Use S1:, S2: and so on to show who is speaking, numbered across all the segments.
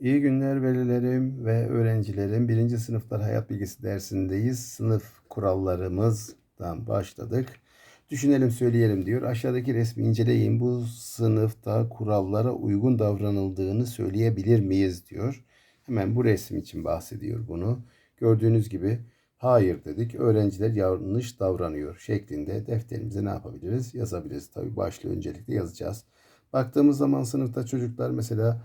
S1: İyi günler velilerim ve öğrencilerim. Birinci sınıflar hayat bilgisi dersindeyiz. Sınıf kurallarımızdan başladık. Düşünelim söyleyelim diyor. Aşağıdaki resmi inceleyin. Bu sınıfta kurallara uygun davranıldığını söyleyebilir miyiz diyor. Hemen bu resim için bahsediyor bunu. Gördüğünüz gibi hayır dedik. Öğrenciler yanlış davranıyor şeklinde defterimize ne yapabiliriz? Yazabiliriz. Tabii başlığı öncelikle yazacağız. Baktığımız zaman sınıfta çocuklar mesela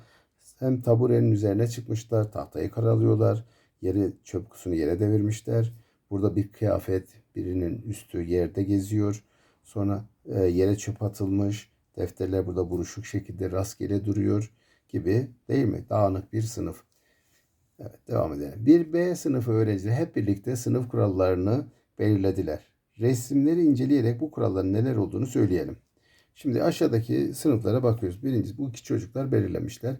S1: hem taburenin üzerine çıkmışlar, tahtayı karalıyorlar, yeri çöp kutusunu yere devirmişler. Burada bir kıyafet birinin üstü yerde geziyor. Sonra e, yere çöp atılmış, defterler burada buruşuk şekilde rastgele duruyor gibi değil mi? Dağınık bir sınıf. Evet devam edelim. Bir B sınıfı öğrencileri hep birlikte sınıf kurallarını belirlediler. Resimleri inceleyerek bu kuralların neler olduğunu söyleyelim. Şimdi aşağıdaki sınıflara bakıyoruz. Birincisi bu iki çocuklar belirlemişler.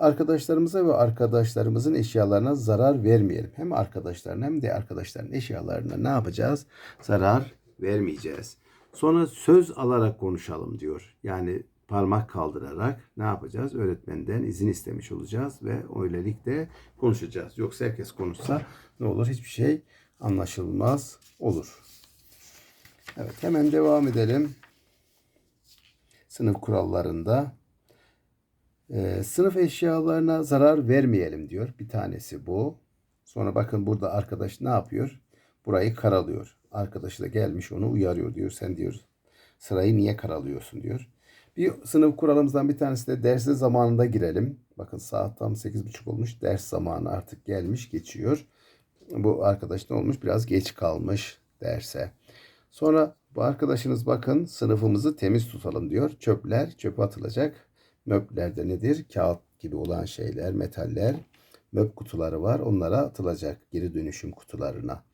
S1: Arkadaşlarımıza ve arkadaşlarımızın eşyalarına zarar vermeyelim. Hem arkadaşların hem de arkadaşların eşyalarına ne yapacağız? Zarar vermeyeceğiz. Sonra söz alarak konuşalım diyor. Yani parmak kaldırarak ne yapacağız? Öğretmenden izin istemiş olacağız ve öylelikle konuşacağız. Yoksa herkes konuşsa ne olur? Hiçbir şey anlaşılmaz olur. Evet hemen devam edelim. Sınıf kurallarında ee, sınıf eşyalarına zarar vermeyelim diyor. Bir tanesi bu. Sonra bakın burada arkadaş ne yapıyor? Burayı karalıyor. Arkadaşı da gelmiş onu uyarıyor diyor. Sen diyor sırayı niye karalıyorsun diyor. Bir sınıf kuralımızdan bir tanesi de dersin zamanında girelim. Bakın saat tam 8.30 olmuş. Ders zamanı artık gelmiş geçiyor. Bu arkadaş ne olmuş? Biraz geç kalmış derse. Sonra bu arkadaşınız bakın sınıfımızı temiz tutalım diyor. Çöpler çöpe atılacak. Möplerde nedir? Kağıt gibi olan şeyler, metaller, möp kutuları var. Onlara atılacak geri dönüşüm kutularına.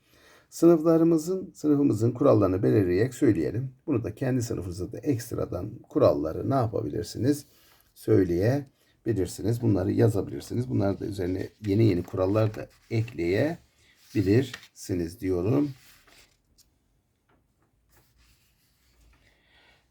S1: Sınıflarımızın, sınıfımızın kurallarını belirleyerek söyleyelim. Bunu da kendi sınıfınızda da ekstradan kuralları ne yapabilirsiniz? Söyleyebilirsiniz. Bunları yazabilirsiniz. Bunları da üzerine yeni yeni kurallar da ekleyebilirsiniz diyorum.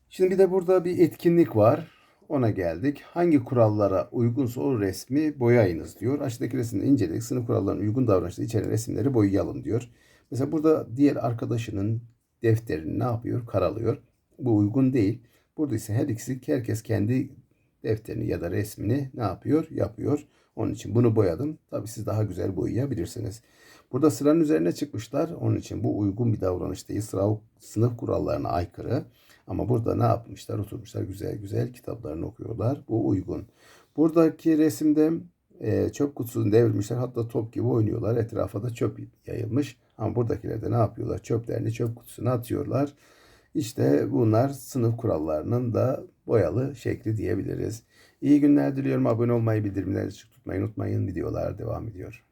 S1: Şimdi bir de burada bir etkinlik var. Ona geldik. Hangi kurallara uygunsa o resmi boyayınız diyor. Aşağıdaki resimde inceledik. Sınıf kurallarına uygun davranışları içeren resimleri boyayalım diyor. Mesela burada diğer arkadaşının defterini ne yapıyor? Karalıyor. Bu uygun değil. Burada ise her ikisi herkes kendi defterini ya da resmini ne yapıyor? Yapıyor. Onun için bunu boyadım. Tabii siz daha güzel boyayabilirsiniz. Burada sıranın üzerine çıkmışlar. Onun için bu uygun bir davranış değil. Sıra sınıf kurallarına aykırı. Ama burada ne yapmışlar? Oturmuşlar güzel güzel kitaplarını okuyorlar. Bu uygun. Buradaki resimde e, çöp kutusunu devirmişler. Hatta top gibi oynuyorlar. Etrafa da çöp yayılmış. Ama buradakiler de ne yapıyorlar? Çöplerini çöp kutusuna atıyorlar. İşte bunlar sınıf kurallarının da boyalı şekli diyebiliriz. İyi günler diliyorum. Abone olmayı, bildirimleri açık tutmayı unutmayın. Videolar devam ediyor.